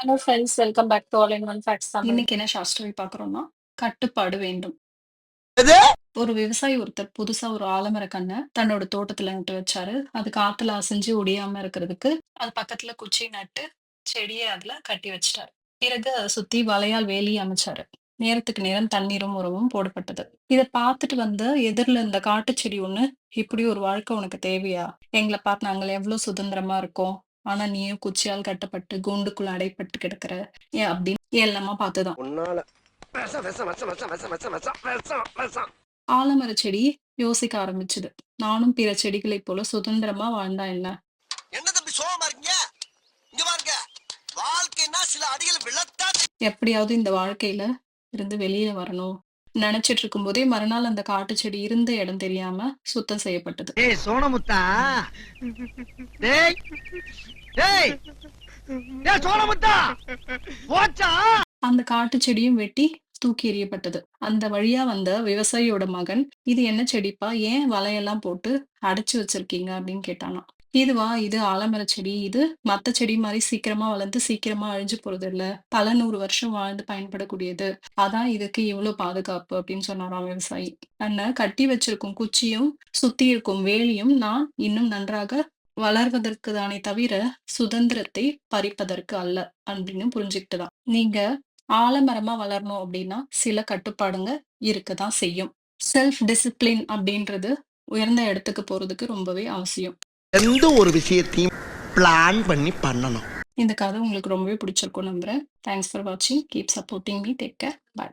Hello friends welcome back to all in one facts Tamil இன்னைக்கு என்ன short story பார்க்குறோம்னா கட்டுப்பாடு வேண்டும்? ஒரு விவசாயி ஒருத்தர் புதுசா ஒரு ஆலமர கண்ணை தன்னோட தோட்டத்துல நட்டு வச்சாரு. அது காத்துல அசைஞ்சு ஒடியாம இருக்கிறதுக்கு அது பக்கத்துல குச்சி நட்டு செடியை அதுல கட்டி வச்சிட்டாரு. பிறகு அதை சுத்தி வலையால் வேலி அமைச்சாரு. நேரத்துக்கு நேரம் தண்ணீரும் உரமும் போடப்பட்டது. இதை பார்த்துட்டு வந்த எதிரில் இந்த காட்டு செடி ஒண்ணு இப்படி ஒரு வாழ்க்கை உனக்கு தேவையா? எங்களை பார்த்து நாங்கள் எவ்வளவு சுதந்திரமா இருக்கோம். ஆனா நீயும் குச்சியால் கட்டப்பட்டு கூண்டுக்குள்ள அடைப்பட்டு கிடக்குற. ஏன் அப்படின்னு எல்லாமா பார்த்துதான். ஆலமர செடி யோசிக்க ஆரம்பிச்சது. நானும் பிற செடிகளை போல சுதந்திரமா வாழ்ந்தா என்ன? என்ன தம்பி சோகமா இருக்கீங்க? வாழ்க்கைன்னா சில அடிகள் எப்படியாவது இந்த வாழ்க்கையில இருந்து வெளியில வரணும். நினைச்சிட்டு இருக்கும்போதே மறுநாள் அந்த காட்டு செடி இருந்த இடம் தெரியாம சுத்தம் செய்யப்பட்டது. ஏய் சோனமுத்தா டேய் டேய் டேய் சோனமுத்தா போச்சா? அந்த காட்டு செடியும் வெட்டி தூக்கி எறியப்பட்டது. அந்த வழியா வந்த விவசாயியோட மகன் இது என்ன செடிப்பா? ஏன் வலையெல்லாம் போட்டு அடைச்சு வச்சிருக்கீங்க? அப்படின்னு கேட்டானாம். இதுவா இது ஆலமர செடி இது மத்த செடி மாதிரி சீக்கிரமா வளர்ந்து சீக்கிரமா அழிஞ்சு போறது இல்ல பல நூறு வருஷம் வாழ்ந்து பயன்படக்கூடியது. அதான் இதுக்கு இவ்வளவு பாதுகாப்பு அப்படின்னு சொன்னாராம் விவசாயி. அண்ண கட்டி வச்சிருக்கும் குச்சியும் சுத்தி இருக்கும் வேலியும் நான் இன்னும் நன்றாக வளர்வதற்கு தானே தவிர சுதந்திரத்தை பறிப்பதற்கு அல்ல அப்படின்னு புரிஞ்சுக்கிட்டுதான் நீங்க ஆலமரமா வளரணும் அப்படின்னா சில கட்டுப்பாடுங்க இருக்கதான் செய்யும். செல்ஃப் டிசிப்ளின் அப்படின்றது உயர்ந்த இடத்துக்கு போறதுக்கு ரொம்பவே அவசியம். எந்த ஒரு விஷயத்தையும் பிளான் பண்ணி பண்ணணும். இந்த கதை உங்களுக்கு ரொம்பவே பிடிச்சிருக்கும் நம்புறேன். தேங்க்ஸ் ஃபார் வாட்சிங் keep supporting me take care bye